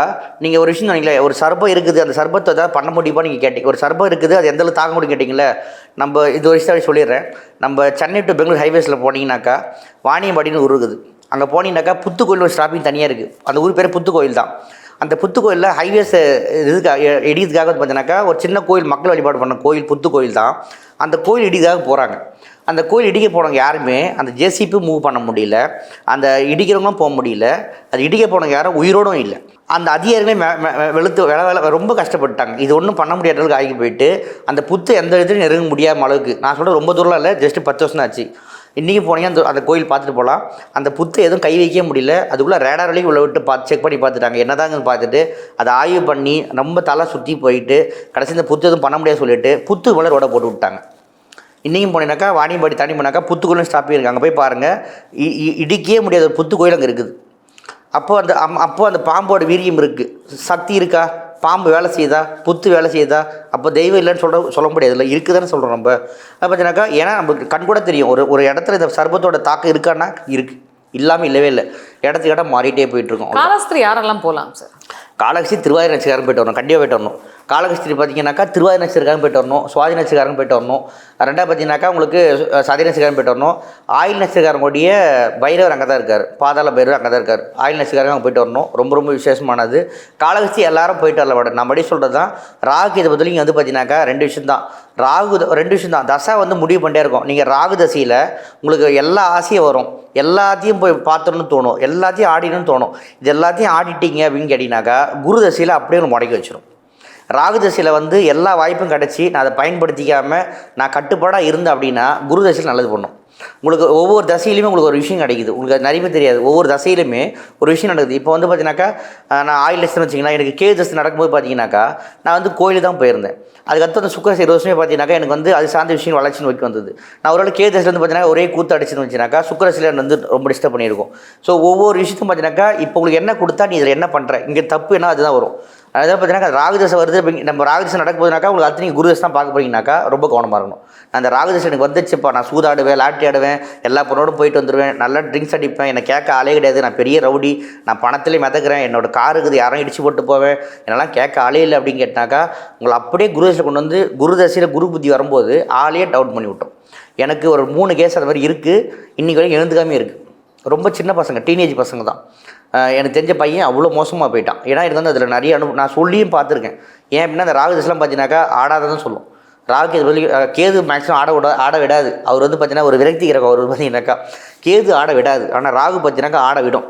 நீங்கள் ஒரு விஷயம் சொன்னீங்களே ஒரு சர்பம் இருக்குது அந்த சர்பத்தை ஏதாவது பண்ண முடியுமா நீங்கள் கேட்டீங்க. ஒரு சர்பம் இருக்குது அது எந்த அளவுக்கு தாங்க முடியும் கேட்டிங்களே நம்ம இது ஒரு விஷயம் சொல்லிடுறேன். நம்ம சென்னை டு பெங்களூர் ஹைவேஸில் போனீங்கன்னாக்கா வாணியம்பாடின்னு ஊர் இருக்குது. அங்கே போனீங்கன்னாக்கா புத்து கோயில் ஒரு ஸ்டாப்பிங் தனியாக இருக்குது அந்த ஊர் பேர் புத்து கோயில் தான் அந்த புத்து கோயிலில் ஹைவேஸ் இதுக்காக இடியதுக்காக வந்து பார்த்தீங்கன்னாக்கா ஒரு சின்ன கோயில் மக்கள் வழிபாடு பண்ண கோயில் புத்து கோயில் தான். அந்த கோயில் இடிக்காக போகிறாங்க அந்த கோயில் இடிக்க போனவங்க யாருமே அந்த ஜேசிபி மூவ் பண்ண முடியல. அந்த இடிக்கிறவங்களும் போக முடியல. அது இடிக்க போனவங்க யாரும் உயிரோடும் இல்லை. அந்த அதிகாரிகளே வெளுத்து வேலை வேலை ரொம்ப கஷ்டப்பட்டாங்க இது ஒன்றும் பண்ண முடியாத அளவுக்கு ஆகி போயிட்டு அந்த புத்து எந்த இடத்துலையும் நெருங்க முடியாத அளவுக்கு. நான் சொல்கிறேன் ரொம்ப தூரம் இல்லை ஜஸ்ட்டு பத்து வருஷம் ஆச்சு. இன்றைக்கி போனீங்க அந்த அந்த கோயில் பார்த்துட்டு போகலாம். அந்த புத்தை எதுவும் கை வைக்க முடியல. அதுக்குள்ளே ரேடார் வரைக்கும் உள்ள விட்டு பார்த்து செக் பண்ணி பார்த்துட்டாங்க. என்னதாங்கன்னு பார்த்துட்டு அதை ஆய்வு பண்ணி ரொம்ப தலை சுற்றி போயிட்டு கடைசி இந்த புத்து எதுவும் பண்ண முடியாது சொல்லிட்டு புத்து மேலே ரோட போட்டு விட்டாங்க. இன்றைக்கும் போனீங்கன்னாக்கா வாணியம்பாடி தாண்டி போனாக்கா புத்து கோயிலும் ஸ்டாப் அங்கே போய் பாருங்கள் இ- இ- இடிக்கவே முடியாத. ஒரு புத்து கோயில் அங்கே இருக்குது. அப்போ அந்த அம் அப்போ அந்த பாம்போட வீரியம் இருக்குது சக்தி இருக்கா? பாம்பு வேலை செய்யுதா? புத்து வேலை செய்யுதா? அப்போ தெய்வம் இல்லைன்னு சொல்ல சொல்ல முடியாது இல்லை இருக்குதுன்னு சொல்கிறோம் நம்ம. அது பார்த்தீங்கன்னாக்கா ஏன்னா நமக்கு கண் கூட தெரியும். ஒரு ஒரு இடத்துல இந்த சர்பத்தோட தாக்கம் இருக்கான்னா இருக்குது இல்லாமல் இல்லவே இல்லை. இடத்துக்கு இடம் மாறிட்டே போயிட்டுருக்கோம் காலாஸ்திரி யாரெல்லாம் போகலாம் சார்? காலகஸ்தி திருவாயூர் நட்சத்திரம் போயிட்டு வரணும் கண்டிப்பாக போயிட்டு வரணும். காலகஸ்திரி பார்த்தீங்கன்னாக்கா திருவாதி நட்சத்திரம் போயிட்டு வரணும் சுவாதி நட்சத்திரக்காரங்க போயிட்டு வரணும். ரெண்டாவது பார்த்தீங்கன்னாக்கா உங்களுக்கு சதி நட்சத்திரம் போயிட்டு வரணும். ஆயில் நட்சத்திரக்காரங்களுடைய பைரவர் அங்கே தான் இருக்கார் பாதாள பைரவர் அங்கே தான் இருக்கார். ஆயில் நட்சத்திரக்காரங்க அங்கே போயிட்டு வரணும். ரொம்ப ரொம்ப விசேஷமானது. காலகஸ்தி எல்லாரும் போயிட்டு வரல நம்ம நம்மடி சொல்கிறது தான் ராகு இதை பற்றி வந்து பார்த்தீங்கன்னாக்கா ரெண்டு விஷயம் தான் ராகு ரெண்டு விஷயம் தான் தசை வந்து முடிவு பண்ணிட்டே இருக்கும். நீங்கள் ராகு தசையில் உங்களுக்கு எல்லா ஆசையும் வரும். எல்லாத்தையும் போய் பார்த்துடணும்னு தோணும். எல்லாத்தையும் ஆடிடணும்னு தோணும். இது எல்லாத்தையும் ஆடிட்டீங்க அப்படின்னு கேட்டிங்கனாக்கா குரு தசையில் அப்படியே ஒன்று முடக்கி வச்சிடும் ராகு தசையில் வந்து எல்லா வாய்ப்பும் கிடச்சி நான் அதை பயன்படுத்திக்காமல் நான் கட்டுப்பாடாக இருந்தேன் அப்படின்னா குரு தசையில் நல்லது பண்ணும். உங்களுக்கு ஒவ்வொரு தசையிலுமே உங்களுக்கு ஒரு விஷயம் கிடைக்குது. உங்களுக்கு அது நிறைய தெரியாது. ஒவ்வொரு தசையிலுமே ஒரு விஷயம் நடக்குது. இப்போ வந்து பார்த்தீங்கன்னாக்கா நான் ஆயில் லட்சம் வச்சிங்கன்னா எனக்கு கே தசை நடக்கும்போது பார்த்தீங்கன்னாக்கா நான் வந்து கோயிலுக்கு தான் போயிருந்தேன். அதுக்கடுத்து அந்த சுக்கரசை இருபது வருஷமே பார்த்தீங்கன்னாக்கா எனக்கு வந்து அது சார்ந்த விஷயம் வளர்ச்சின்னு நோக்கி வந்தது. நான் ஒரு கே தசையில் வந்து பார்த்தீங்கன்னா ஒரே கூத்து அடிச்சுன்னு வச்சுனாக்கா சுக்கரசில வந்து ரொம்ப டிஸ்டர்ப் பண்ணியிருக்கும். ஸோ ஒவ்வொரு விஷயத்தையும் பார்த்தீங்கன்னாக்கா இப்போ உங்களுக்கு என்ன கொடுத்தா நீ இதில் என்ன பண்ணுற இங்கே தப்பு என்ன? அதுதான் வரும். அதாவது பார்த்தீங்கன்னா ராகுதசை வருது அப்படி நம்ம ராகுதசை நடக்க போதுனாக்கா உங்களுக்கு அத்தனை குருதசை தான் பார்க்க போறீங்கனாக்கா ரொம்ப கவனமாக இருக்கணும். நான் அந்த ராகுதசை எனக்கு வந்துச்சுப்பா நான் சூதாடுவேன் லாட்டி ஆடுவேன் எல்லா பொண்ணோடும் போயிட்டு வந்துடுவேன் நல்லா ட்ரிங்க்ஸ் அடிப்பேன் என்னை கேட்க ஆளே கிடையாது நான் பெரிய ரவுடி நான் பணத்திலே மிதக்கிறேன் என்னோட கார் இருக்குது யாரும் இடிச்சு போட்டு போவேன் என்னெல்லாம் கேட்க ஆளே இல்லை அப்படின்னு கேட்டாக்கா உங்களை அப்படியே குருதசை கொண்டு வந்து குருதசையில் குரு புத்தி வரும்போது ஆளையே டவுட் பண்ணி விட்டோம். எனக்கு ஒரு மூணு கேஸ் அது மாதிரி இருக்குது இன்றைக்கி வரைக்கும் எழுந்துக்காமே இருக்குது ரொம்ப சின்ன பசங்க டீனேஜ் பசங்க தான். எனக்கு தெரிஞ்ச பையன் அவ்வளோ மோசமாக போயிட்டான். ஏன்னா இருந்தாலும் அதில் நிறைய அனு நான் சொல்லியும் பார்த்துருக்கேன். ஏன் அப்படின்னா அந்த ராகு தசைலாம் பார்த்தீங்கன்னாக்கா ஆடாததான் சொல்லும். ராகு கேது வெளி கேது மேக்ஸிமம் ஆட விட ஆட விடாது. அவர் வந்து பார்த்தீங்கன்னா ஒரு விரக்தி கிரகம் அவர் பார்த்தீங்கன்னாக்கா கேது ஆட விடாது. ஆனால் ராகு பார்த்தீங்கன்னாக்கா ஆட விடும்.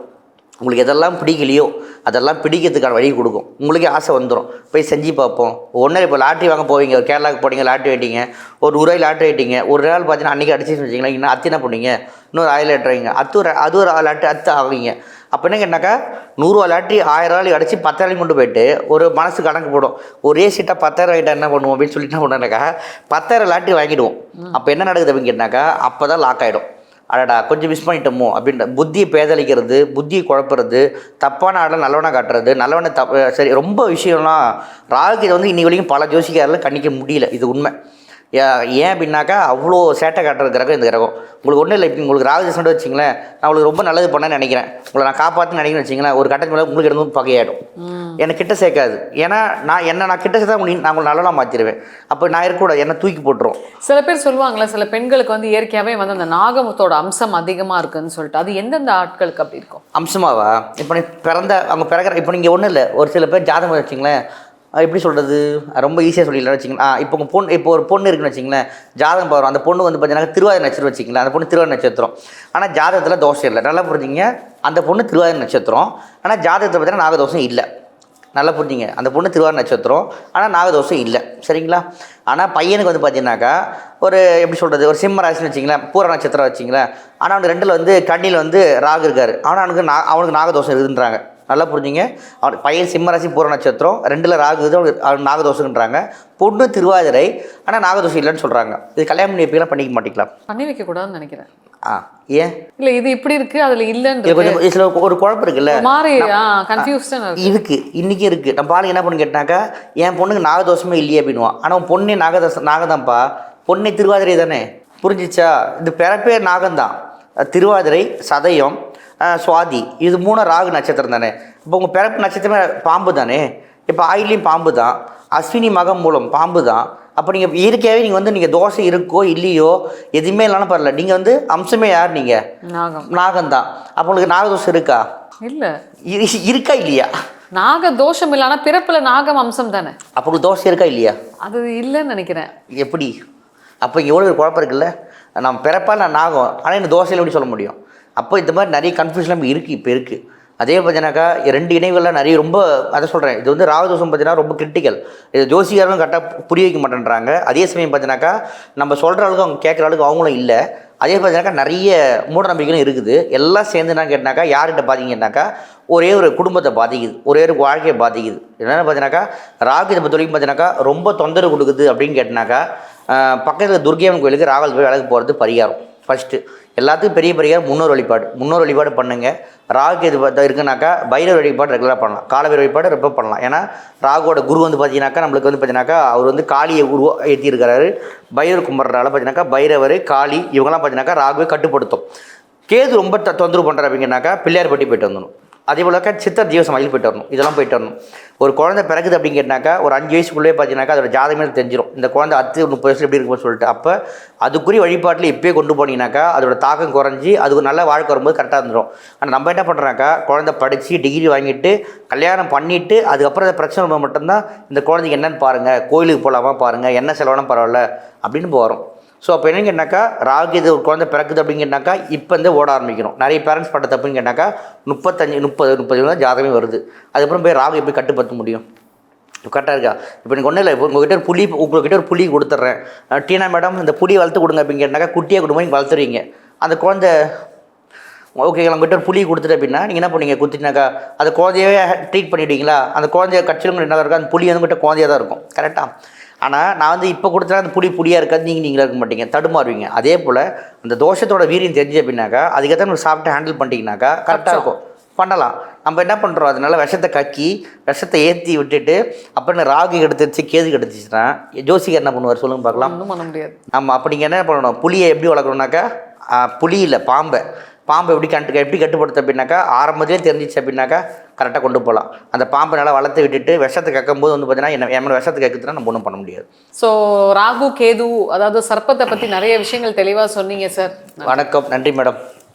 உங்களுக்கு எதெல்லாம் பிடிக்கலையோ அதெல்லாம் பிடிக்கிறதுக்கான வழி கொடுக்கும். உங்களுக்கே ஆசை வந்துடும் போய் செஞ்சு பார்ப்போம். ஒன்றே இப்போ லாட்ரி வாங்க போவீங்க. ஒரு கேரளாவுக்கு போனீங்க லாட்ரி வெட்டிங்க ஒரு ரூபாய் லாட்ரி வெட்டிங்க ஒரு நாள் பார்த்தீங்கன்னா அன்றைக்கி அடிச்சுன்னு வச்சிங்களா இன்னும் அத்தினா என்ன பண்ணுவீங்க இன்னொரு ஆயில் லாட்ரிங்க அத்து ஒரு அது ஒரு லாட்ரி அத்து ஆவீங்க அப்போ என்ன கேட்டாக்கா நூறுரூவா லாட்ரி ஆயிரம் ரூபாய் அடிச்சு பத்தாயிரம் கொண்டு போயிட்டு ஒரு மனசு கணக்கு போடும். ஒரே சீட்டாக பத்தாயிரம் வாங்கிட்டா என்ன பண்ணுவோம் அப்படின்னு சொல்லிட்டு என்ன பண்ணுனாக்கா பத்தாயிரம் லாட்ரி வாங்கிடுவோம். அப்போ என்ன நடக்குது அப்படின்னு கேட்டாக்கா அப்போ தான் லாக் ஆகிடும் அடடா கொஞ்சம் மிஸ் பண்ணிட்டோமோ அப்படின்ற புத்தியை பேதலிக்கிறது புத்தியை குழப்புறது தப்பான ஆடலை நல்லவனாக காட்டுறது நல்லவனை தப்பு சரி ரொம்ப விஷயம்லாம் ராகுக்கு இதை வந்து இன்னி வரைக்கும் பல ஜோசிக்காரில் கணிக்க முடியல. இது உண்மை. ஏன் அப்படின்னாக்கா அவ்வளோ சேட்டை காட்டுற கிரகம் இந்த கிரகம். உங்களுக்கு ஒன்றும் இல்லை இப்போ உங்களுக்கு ராகுதேசம் வச்சிங்களேன் நான் உங்களுக்கு ரொம்ப நல்லது பண்ணேன்னு நினைக்கிறேன். உங்களை நான் காப்பாற்றுன்னு நினைக்கிறேன்னு வச்சிங்களேன் ஒரு கட்டத்து மேலே உங்களுக்கு இருந்து பகையாயிடும். எனக்கு கிட்ட சேர்க்காது. ஏன்னா நான் என்ன நான் கிட்ட சேர்த்தா உங்களுக்கு நான் உங்களை நல்லவனாக மாற்றிடுவேன் அப்போ நான் இருக்கக்கூடாது. என்ன தூக்கி போட்டுரும். சில பேர் சொல்லுவாங்களே சில பெண்களுக்கு வந்து இயற்கையாவே வந்து அந்த நாகமத்தோட அம்சம் அதிகமா இருக்குன்னு சொல்லிட்டு. அது எந்தெந்த ஆட்களுக்கு அப்படி இருக்கும்? அம்சமாவா? இப்போ நீ பிறந்த அவங்க பிறகுற இப்போ நீங்கள் ஒன்றும் இல்லை. ஒரு சில பேர் ஜாதகம் வச்சிங்களேன் எப்படி சொல்கிறது ரொம்ப ஈஸியாக சொல்லிடலாம் வச்சிங்களேன் ஆ இப்போ உங்கள் பொண்ணு இப்போ ஒரு பொண்ணு இருக்குன்னு வச்சிங்களேன் ஜாதகம் பாரு அந்த பொண்ணு வந்து பார்த்தீங்கன்னா திருவாதிரை நட்சத்திரம் வச்சிங்களேன் அந்த பொண்ணு திருவாதிரை நட்சத்திரம். ஆனால் ஜாதகத்தில் தோஷம் இல்லை. நல்லா புரிஞ்சுங்க அந்த பொண்ணு திருவாதிரை நட்சத்திரம். ஆனால் ஜாதகத்தில் பார்த்தீங்கன்னா நாகதோஷம் இல்லை. நல்லா புரிஞ்சுங்க. அந்த பொண்ணு திருவாரூர் நட்சத்திரம். ஆனால் நாகதோஷம் இல்லை. சரிங்களா? ஆனால் பையனுக்கு வந்து பார்த்தீங்கன்னாக்கா ஒரு எப்படி சொல்கிறது ஒரு சிம்ம ராசின்னு வச்சிங்களேன் பூர நட்சத்திரம் வச்சிங்களேன் ஆனால் அவனுக்கு ரெண்டில் வந்து கண்ணியில் வந்து ராகு இருக்காரு. ஆனால் அவனுக்கு நா அவனுக்கு நாகதோஷம் இருக்குன்றாங்க. நல்லா புரிஞ்சுங்க. அவன் பையன் சிம்ம ராசி பூர நட்சத்திரம். ரெண்டில் ராகு இருக்குது நாகதோஷம்ன்றாங்க. பொண்ணு திருவாதிரை ஆனால் நாகதோஷம் இல்லைன்னு சொல்கிறாங்க இது கல்யாணம் பண்ணி எப்படிலாம் பண்ணிக்க மாட்டீங்களா? பண்ணி வைக்க கூடாதுன்னு நினைக்கிறேன். ஆ ஏன்? இல்ல இது இப்படி இருக்கு அதுல இல்லன்னு கொஞ்சம் இதில் ஒரு குழப்பம் இருக்குல்ல. மாதிரி கன்ஃபியூஸ்டன் இருக்கு இருக்கு இன்னைக்கு இருக்கு. நம்ம பாருங்க என்ன பண்ணு கேட்டாக்கா என் பொண்ணுக்கு நாகதோஷமே இல்லையே அப்படின்னுவான். ஆனால் பொண்ணே நாகதோஷம் நாகதான்ப்பா பொண்ணே திருவாதிரை தானே. புரிஞ்சிச்சா? இது பிறப்பே நாகம்தான். திருவாதிரை சதயம் சுவாதி. இது மூணு ராகு நட்சத்திரம் தானே. இப்போ உங்கள் பிறப்பு நட்சத்திரமே பாம்பு தானே. இப்போ ஆயிலையும் பாம்பு தான். அஸ்வினி மகம் மூலம் பாம்பு தான். அப்போ நீங்கள் இயற்கையாகவே நீங்கள் வந்து நீங்கள் தோசை இருக்கோ இல்லையோ எதுவுமே இல்லைனாலும் பரவாயில்ல. நீங்கள் வந்து அம்சமே யார் நீங்கள் நாகம். நாகம்தான் அப்போ உங்களுக்கு நாகதோஷம் இருக்கா? இல்ல. இரு- இருக்கா இல்லையா? நாக தோஷம் இல்ல ஆனா பிறப்புல நாகம் அம்சம் தானே. அப்போ உங்களுக்கு தோசை இருக்கா இல்லையா? அது இல்லைன்னு நினைக்கிறேன். எப்படி? அப்போ இங்கே எவ்வளோ ஒரு குழப்பம் இருக்குல்ல. நான் பிறப்பால் நான் நாகம்? ஆனால் இந்த தோசையில் எப்படி சொல்ல முடியும்? அப்போ இந்த மாதிரி நிறைய கன்ஃபியூஷன் இருக்குது இப்போ இருக்குது அதே பார்த்தீங்கன்னாக்கா ரெண்டு இணைவுகள்லாம் நிறைய ரொம்ப அதை சொல்கிறேன் இது வந்து ராகதோஷம் பார்த்தீங்கன்னா ரொம்ப கிரிட்டிக்கல் இது ஜோசிகாரும் கரெக்டாக புரிய வைக்க மாட்டேன்றாங்க. அதே சமயம் பார்த்தீங்கன்னாக்கா நம்ம சொல்கிற அளவுக்கு அவங்க கேட்குற அளவுக்கு அவங்களும் இல்லை. அதே பார்த்தீங்கன்னாக்கா நிறைய மூட நம்பிக்கைகளும் இருக்குது. எல்லாம் சேர்ந்து கேட்டினாக்கா கேட்டாக்கா யார்கிட்ட பார்த்தீங்கன்னாக்கா ஒரே ஒரு குடும்பத்தை பாதிக்குது ஒரே ஒரு வாழ்க்கையை பாதிக்குது. என்னென்னு பார்த்தீங்கன்னாக்கா ராகு இதை பொறுத்த பார்த்தீங்கன்னாக்கா ரொம்ப தொந்தரவு கொடுக்குது அப்படின்னு கேட்டினாக்கா பக்கத்தில் துர்கியம்மன் கோயிலுக்கு ராகுல் போய் விளக்கு போகிறது பரிகாரம். ஃபஸ்ட்டு எல்லாத்துக்கும் பெரிய பெரிய முன்னோர் வழிபாடு. முன்னோர் வழிபாடு பண்ணுங்க. ராகு இது பார்த்தா இருக்குனாக்கா பைரவர் வழிபாடு ரெகுலராக பண்ணலாம். காலவீர வழிபாடு ரொம்ப பண்ணலாம். ஏன்னா ராகுவோட குரு வந்து பார்த்தீங்கன்னாக்கா நம்மளுக்கு வந்து பார்த்தீங்கன்னாக்கா அவர் வந்து காளியை உருவா ஏற்றிருக்கிறாரு பைரவர் கும்பிட்றனால பார்த்தீங்கன்னாக்கா பைரவர் காளி இவங்கெல்லாம் பார்த்தீங்கன்னாக்கா ராகுவை கட்டுப்படுத்தும். கேது ரொம்ப த- தொந்தரவு பண்ணுற அப்படிங்கனாக்கா பிள்ளையார்பட்டி போயிட்டு வந்துடணும். அதே போலக்கா சித்தர் ஜீவசம் மயில் போயிட்டு வரணும். இதெல்லாம் போயிட்டு வரணும். ஒரு குழந்தை பிறகுது அப்படின்னு கேட்டாக்கா ஒரு அஞ்சு வயசுக்குள்ளே பார்த்தீங்கன்னாக்கா அதோட ஜாதகமே தெரிஞ்சிடும் இந்த குழந்தை அத்து முப்பது வயசுல எப்படி இருக்கும்னு சொல்லிட்டு. அப்போ அதுக்குரிய வழிபாட்டில் இப்பயே கொண்டு போனீங்கன்னாக்கா அதோட தாக்கம் குறைஞ்சி அதுக்கு நல்ல வாழ்க்கை வரும்போது கரெக்டாக இருந்துடும் ஆனால் நம்ம என்ன பண்ணுறாக்கா குழந்தை படித்து டிகிரி வாங்கிட்டு கல்யாணம் பண்ணிவிட்டு அதுக்கப்புறம் அந்த பிரச்சனை வரும்போது மட்டும்தான் இந்த குழந்தைக்கு என்னென்னு பாருங்கள் கோயிலுக்கு போகலாமா பாருங்கள் என்ன செலவானா பரவாயில்ல அப்படின்னு போகிறோம் ஸோ அப்போ என்னன்னு கேட்டாக்கா ராகு இது ஒரு குழந்தை பிறக்குது அப்படின்னு கேட்டாக்கா இப்போ வந்து ஓட ஆரம்பிக்கணும். நிறைய பேரண்ட்ஸ் பண்ண தப்புன்னு கேட்டாக்கா முப்பத்தஞ்சு முப்பது முப்பது தான் ஜாதகமே வருது. அதுக்கப்புறம் போய் ராகு எப்படி கட்டுப்படுத்த முடியும்? கரெக்டாக இருக்கா? இப்போ எனக்கு ஒன்றும் இல்லை. இப்போ உங்ககிட்ட ஒரு புளி உங்ககிட்ட ஒரு புளி கொடுத்துட்றேன். டீனா மேடம் இந்த புளி வளர்த்து கொடுங்க அப்படின்னு கேட்டாக்கா குட்டியாக கொடுங்க நீங்கள் வளர்த்துறீங்க. அந்த குழந்தை ஓகே உங்ககிட்ட ஒரு புளி கொடுத்துட்டு அப்படின்னா நீங்கள் என்ன பண்ணுவீங்க? குத்தினாக்கா அந்த குழந்தையவே ட்ரீட் பண்ணிவிட்டீங்களா அந்த குழந்தைய கட்சியில் என்ன இருக்கும் அந்த புளி வந்து உங்கள்கிட்ட குழந்தையாக தான் இருக்கும் கரெக்டாக ஆனால் நான் வந்து இப்போ கொடுத்தா அந்த புளி புளியாக இருக்காது நீங்கள் நீங்களே இருக்க மாட்டீங்க. தடுமாறுவீங்க. அதே போல் அந்த தோஷத்தோட வீரியம் தெரிஞ்சு அப்படின்னாக்கா அதுக்கேற்ற நம்ம சாப்பிட்டு ஹேண்டில் பண்ணிட்டீங்கனாக்கா கரெக்டாக இருக்கும். பண்ணலாம். நம்ம என்ன பண்ணுறோம் அதனால விஷத்தை கக்கி விஷத்தை ஏற்றி விட்டுட்டு அப்புறம் ராகு எடுத்துருச்சு கேது எடுத்துச்சுன்னா ஜோசிகர் என்ன பண்ணுவார் சொல்லுங்க பார்க்கலாம். ஒன்றும் பண்ண முடியாது. ஆமாம் அப்போ நீங்கள் என்ன பண்ணணும்? புளியை எப்படி வளர்க்கணுன்னாக்கா ஆ, புலி இல்லை பாம்பை. பாம்பை எப்படி கட்டு எப்படி கட்டுப்படுத்த அப்படின்னாக்கா ஆரம்பத்திலே தெரிஞ்சிச்சு அப்படின்னாக்கா கரெக்டாக கொண்டு போகலாம். அந்த பாம்பை நல்லா வளர்த்து விட்டுட்டு விஷத்தை கக்கும்போது வந்து பார்த்தீங்கன்னா என்ன விஷத்தை கக்குதுன்னா நம்ம ஒன்றும் பண்ண முடியாது. ஸோ ராகு கேது அதாவது சர்ப்பத்தை பற்றி நிறைய விஷயங்கள் தெளிவாக சொன்னீங்க சார் வணக்கம். நன்றி மேடம்.